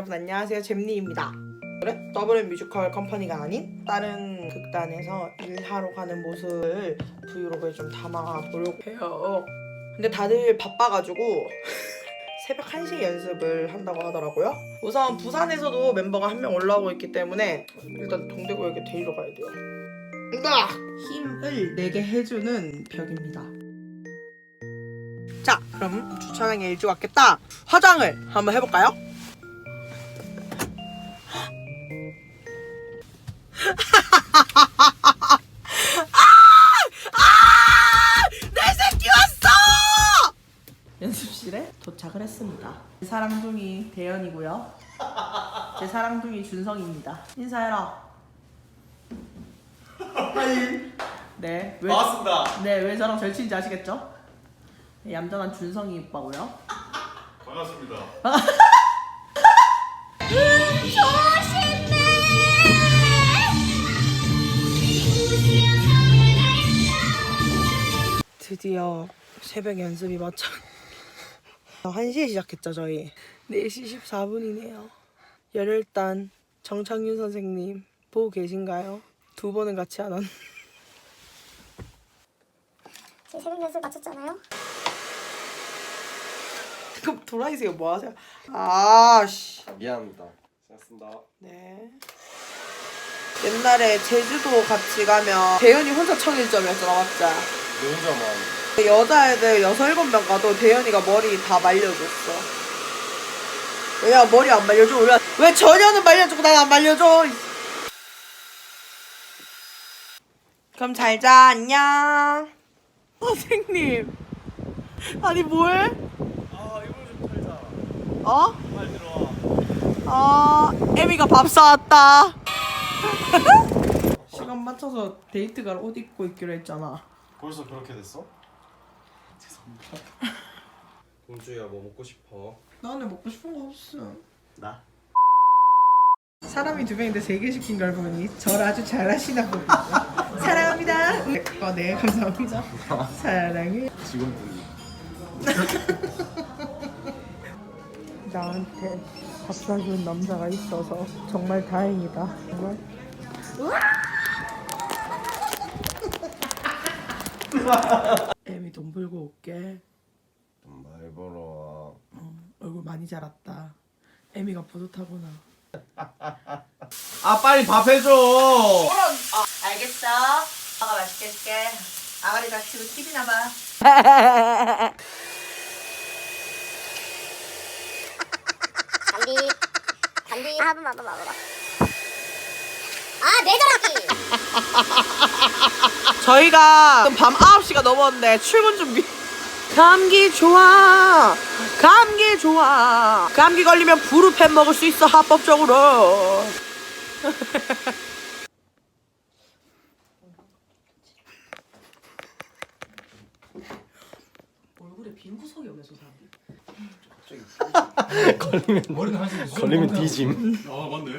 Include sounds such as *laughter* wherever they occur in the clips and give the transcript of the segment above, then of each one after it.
여러분 안녕하세요. 잼니입니다. 더블 뮤지컬 컴퍼니가 아닌 다른 극단에서 일하러 가는 모습을 브이로그에 좀 담아보려고 해요. 근데 다들 바빠가지고 *laughs* 새벽 1시에 연습을 한다고 하더라고요. 우선 부산에서도 멤버가 한 명 올라오고 있기 때문에 일단 동대구역에 데리러 가야 돼요. 으아! 힘을 내게 해주는 벽입니다. 자 그럼 주차장에 일찍 왔겠다. 화장을 한번 해볼까요? 연습실에 도착을 했습니다. 제 사랑둥이 대현이고요. 제 사랑둥이 준성입니다. 인사해라. 네. 왜, 반갑습니다. 네, 왜 저랑 절친인지 아시겠죠? 네, 얌전한 준성이 오빠고요. 반갑습니다. *laughs* 드디어 새벽 연습이 마쳐 1시에 *laughs* 시작했죠 저희 4시 14분이네요 열혈단 정창윤 선생님 보고 계신가요? 두 번은 같이 안 한. 제 새벽 연습 마쳤잖아요. *laughs* 그럼 돌아이세요 뭐 하세요? 아 씨 미안합니다. 잘했습니다. 네 옛날에 제주도 같이 가면 대현이 혼자 청일점이었잖아 맞지? 내 혼자만. 여자애들 여섯 일곱 명 가도 대현이가 머리 다 말려줬어. 왜냐 머리 안 말려줘? 우리가 왜 전혀는 말려주고 난 안 말려줘? 그럼 잘 자 안녕. *laughs* 선생님 아니 뭐해? 아 이걸 좀 털자. 어? 빨리 들어와. 아 에미가 밥 사왔다. *laughs* 시간 맞춰서 데이트 갈 옷 입고 있기로 했잖아. 벌써 그렇게 됐어? 죄송합니다. 공주야 뭐 먹고 싶어? 나는 먹고 싶은 거 없어. 나? 사람이 두 명인데 세 개 시킨 걸 보니 절 아주 잘하시나 보군요. *laughs* 사랑합니다. 어, 네, 감사합니다. 사랑해. 직원분이. 나한테 밥 사준 남자가 있어서 정말 다행이다. 정말. 애미 돈 벌고 올게. 돈 많이 벌어. 얼굴 많이 자랐다. 애미가 뿌듯하구나. 아 빨리 밥 해줘. 어, 알겠어. 아가 맛있게 해줄게. 아가리 다치고 TV나 봐. 담비, 담비 한 번만 한번 먹어봐. 아, 내전하기. 저희가 지금 밤 9시가 넘었는데 출근 준비. *laughs* 감기 좋아. 감기 좋아. 감기 걸리면 부르펜 먹을 수 있어 합법적으로. *laughs* 얼굴에 빈 구석이 없네 저 사람. *laughs* 머리는 한시 걸리면 뒤짐. 아 맞네.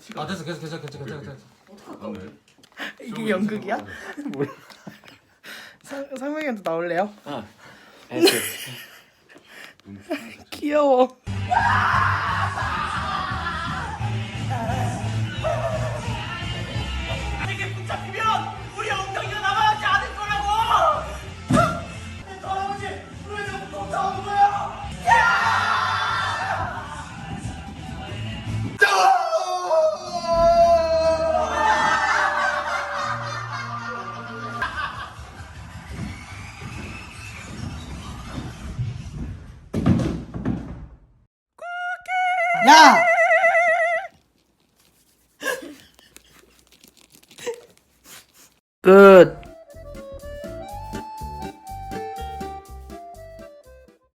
티가. 아 됐어, 계속 계속 계속 계속 계속. 맞네. 이게 연극이야? 상, *laughs* 상명이한테 나올래요? 아. *laughs* 귀여워. 야! 끝.